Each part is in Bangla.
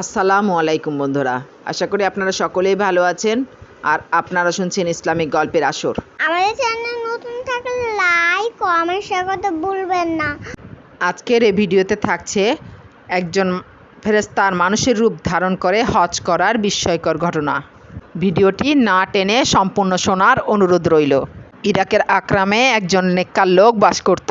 আসসালামু আলাইকুম বন্ধুরা। আশা করি আপনারা সকলেই ভালো আছেন আর আপনারা শুনছেন ইসলামিক গল্পের আসর। আমাদের চ্যানেল নতুন থাকলে লাইক কমেন্ট শেয়ার করতে ভুলবেন না। আজকের এই ভিডিওতে থাকছে একজন ফেরেস্তার মানুষের রূপ ধারণ করে হজ করার বিস্ময়কর ঘটনা। ভিডিওটি না টেনে সম্পূর্ণ শোনার অনুরোধ রইল। ইরাকের আকরামে একজন নেককার লোক বাস করত।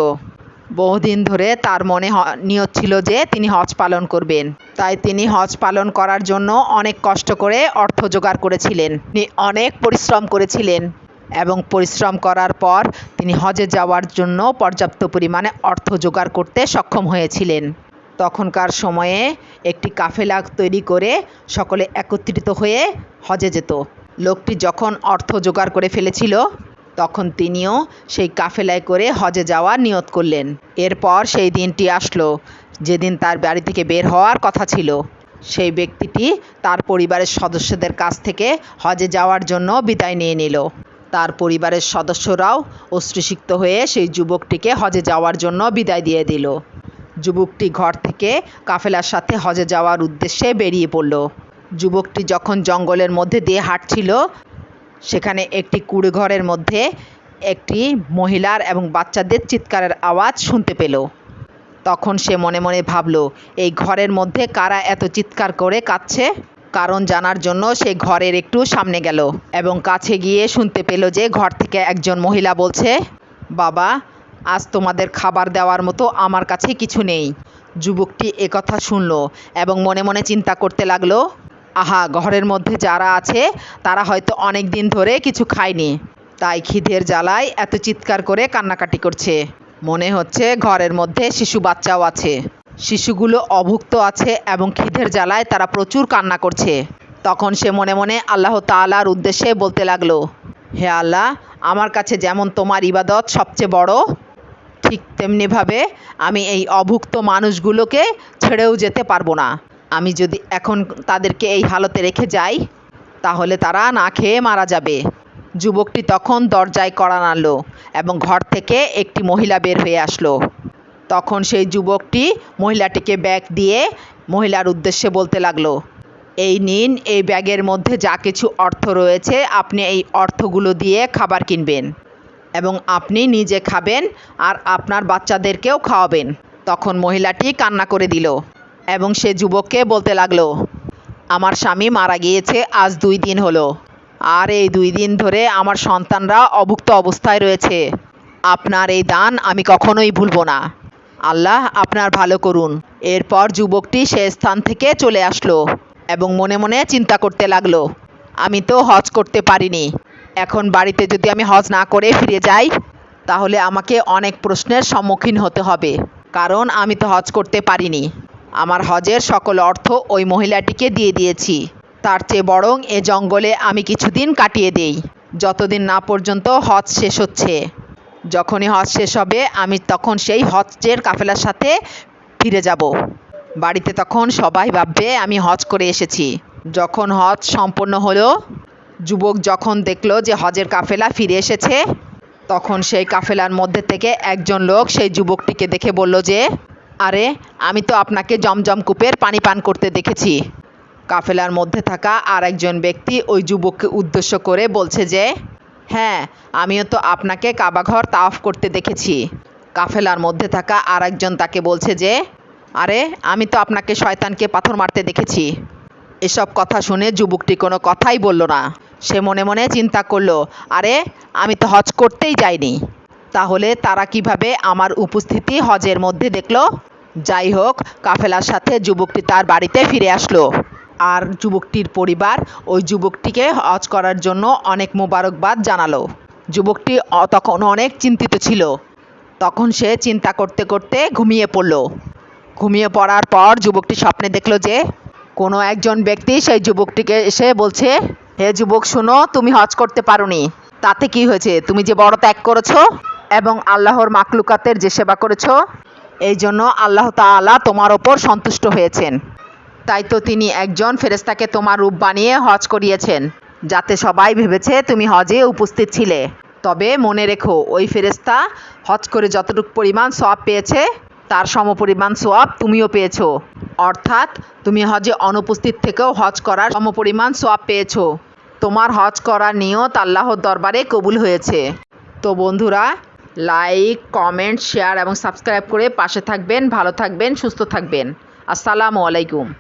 বহুদিন ধরে তার মনে নিয়ত ছিল যে তিনি হজ পালন করবেন। তাই তিনি হজ পালন করার জন্য অনেক কষ্ট করে অর্থ জোগাড় করেছিলেন। তিনি অনেক পরিশ্রম করেছিলেন এবং পরিশ্রম করার পর তিনি হজে যাওয়ার জন্য পর্যাপ্ত পরিমাণে অর্থ জোগাড় করতে সক্ষম হয়েছিলেন। তখনকার সময়ে একটি কাফেলা তৈরি করে সকলে একত্রিত হয়ে হজে যেত। লোকটি যখন অর্থ জোগাড় করে ফেলেছিল তখন তিনিও সেই কাফেলায় করে হজে যাওয়ার নিয়ত করলেন। এরপর সেই দিনটি আসলো। যেদিন তার বাড়ি থেকে বের হওয়ার কথা ছিল। সেই ব্যক্তিটি তার পরিবারের সদস্যদের কাছ থেকে হজে যাওয়ার জন্য বিদায় নিয়ে নিল। তার পরিবারের সদস্যরাও অশ্রুসিক্ত হয়ে সেই যুবকটিকে হজে যাওয়ার জন্য বিদায় দিয়ে দিল। যুবকটি ঘর থেকে কাফেলার সাথে হজে যাওয়ার উদ্দেশ্যে বেরিয়ে পড়ল। যুবকটি যখন জঙ্গলের মধ্যে দিয়ে হাঁটছিল সেখানে একটি কুড়ে ঘরের মধ্যে একটি মহিলার এবং বাচ্চাদের চিৎকারের আওয়াজ শুনতে পেল। তখন সে মনে মনে ভাবল, এই ঘরের মধ্যে কারা এত চিৎকার করে কাঁদছে? কারণ জানার জন্য সে ঘরের একটু সামনে গেল এবং কাছে গিয়ে শুনতে পেল যে ঘর থেকে একজন মহিলা বলছে, বাবা, আজ তোমাদের খাবার দেওয়ার মতো আমার কাছে কিছু নেই। যুবকটি একথা শুনল এবং মনে মনে চিন্তা করতে লাগল আহা, ঘরের মধ্যে যারা আছে, তারা হয়তো অনেক দিন ধরে কিছু খায়নি। তাই খিদের জ্বালায় এত চিৎকার করে কান্নাকাটি করছে। মনে হচ্ছে ঘরের মধ্যে শিশু বাচ্চাও আছে। শিশুগুলো অভুক্ত আছে এবং খিদের জ্বালায় তারা প্রচুর কান্না করছে। তখন সে মনে মনে আল্লাহ তাআলার উদ্দেশ্যে বলতে লাগল, হে আল্লাহ, আমার কাছে যেমন তোমার ইবাদত সবচেয়ে বড়, ঠিক তেমনিভাবে আমি এই অভুক্ত মানুষগুলোকে ছেড়েও যেতে পারব না। আমি যদি এখন তাদেরকে এই হালতে রেখে যাই, তাহলে তারা না খেয়ে মারা যাবে। যুবকটি তখন দরজায় কড়া নাড়ল এবং ঘর থেকে একটি মহিলা বের হয়ে আসলো। তখন সেই যুবকটি মহিলাটিকে ব্যাগ দিয়ে মহিলার উদ্দেশ্যে বলতে লাগল, এই নিন, এই ব্যাগের মধ্যে যা কিছু অর্থ রয়েছে, আপনি এই অর্থগুলো দিয়ে খাবার কিনবেন এবং আপনি নিজে খাবেন আর আপনার বাচ্চাদেরকেও খাওয়াবেন। তখন মহিলাটি কান্না করে দিল। এবং সে যুবককে বলতে লাগল, আমার স্বামী মারা গিয়েছে, আজ দুই দিন হলো। আর এই দুই দিন ধরে আমার সন্তানরা অভুক্ত অবস্থায় রয়েছে। আপনার এই দান আমি কখনোই ভুলবো না। আল্লাহ আপনার ভালো করুন। এরপর যুবকটি সে স্থান থেকে চলে আসলো এবং মনে মনে চিন্তা করতে লাগল, আমি তো হজ করতে পারিনি। এখন বাড়িতে যদি আমি হজ না করে ফিরে যাই, তাহলে আমাকে অনেক প্রশ্নের সম্মুখীন হতে হবে। কারণ আমি তো হজ করতে পারিনি। আমার হজের সকল অর্থ ওই মহিলাটিকে দিয়ে দিয়েছি। তার চেয়ে বরং এ জঙ্গলে আমি কিছুদিন কাটিয়ে দেই। যতদিন না পর্যন্ত হজ শেষ হচ্ছে। যখনই হজ শেষ হবে, আমি তখন সেই হজের কাফেলার সাথে ফিরে যাব। বাড়িতে তখন সবাই ভাববে, আমি হজ করে এসেছি। যখন হজ সম্পন্ন হলো, যুবক যখন দেখল যে হজের কাফেলা ফিরে এসেছে, তখন সেই কাফেলার মধ্যে থেকে একজন লোক সেই যুবকটিকে দেখে বলল যে আরে, আমি তো আপনাকে জমজম কূপের পানি পান করতে দেখেছি। কাফেলার মধ্যে থাকা আর একজন ব্যক্তি ওই যুবককে উদ্দেশ্য করে বলছে যে হ্যাঁ আমিও তো আপনাকে কাবাঘর তাফ করতে দেখেছি। কাফেলার মধ্যে থাকা আর একজন তাকে বলছে যে, আরে, আমি তো আপনাকে শয়তানকে পাথর মারতে দেখেছি। এসব কথা শুনে যুবকটি কোনো কথাই বলল না। সে মনে মনে চিন্তা করল, আরে, আমি তো হজ করতেই যাইনি। তাহলে তারা কীভাবে আমার উপস্থিতি হজের মধ্যে দেখল? যাই হোক, কাফেলার সাথে যুবকটি তার বাড়িতে ফিরে আসলো। আর যুবকটির পরিবার ওই যুবকটিকে হজ করার জন্য অনেক মোবারকবাদ জানালো। যুবকটি তখন অনেক চিন্তিত ছিল। তখন সে চিন্তা করতে করতে ঘুমিয়ে পড়ল। ঘুমিয়ে পড়ার পর যুবকটি স্বপ্নে দেখল যে, কোনো একজন ব্যক্তি সেই যুবকটিকে এসে বলছে, হে যুবক, শোনো, তুমি হজ করতে পারোনি। তাতে কি হয়েছে? তুমি যে বড় ত্যাগ করেছ এবং আল্লাহর মাকলুকাতের যে সেবা করেছ এই জন্য আল্লাহ তাআলা তোমার ওপর সন্তুষ্ট হয়েছেন। তাই তো তিনি একজন ফেরেস্তাকে তোমার রূপ বানিয়ে হজ করিয়েছেন, যাতে সবাই ভেবেছে তুমি হজে উপস্থিত ছিলে। তবে মনে রেখো, ওই ফেরেস্তা হজ করে যতটুকু পরিমাণ সওয়াব পেয়েছে, তার সমপরিমাণ সোয়াব তুমিও পেয়েছ। অর্থাৎ তুমি হজে অনুপস্থিত থেকেও হজ করার সমপরিমাণ সোয়াব পেয়েছ। তোমার হজ করার নিয়ত আল্লাহর দরবারে কবুল হয়েছে। তো বন্ধুরা লাইক কমেন্ট শেয়ার এবং সাবস্ক্রাইব করে পাশে থাকবেন ভালো থাকবেন সুস্থ থাকবেন। আসসালামু আলাইকুম।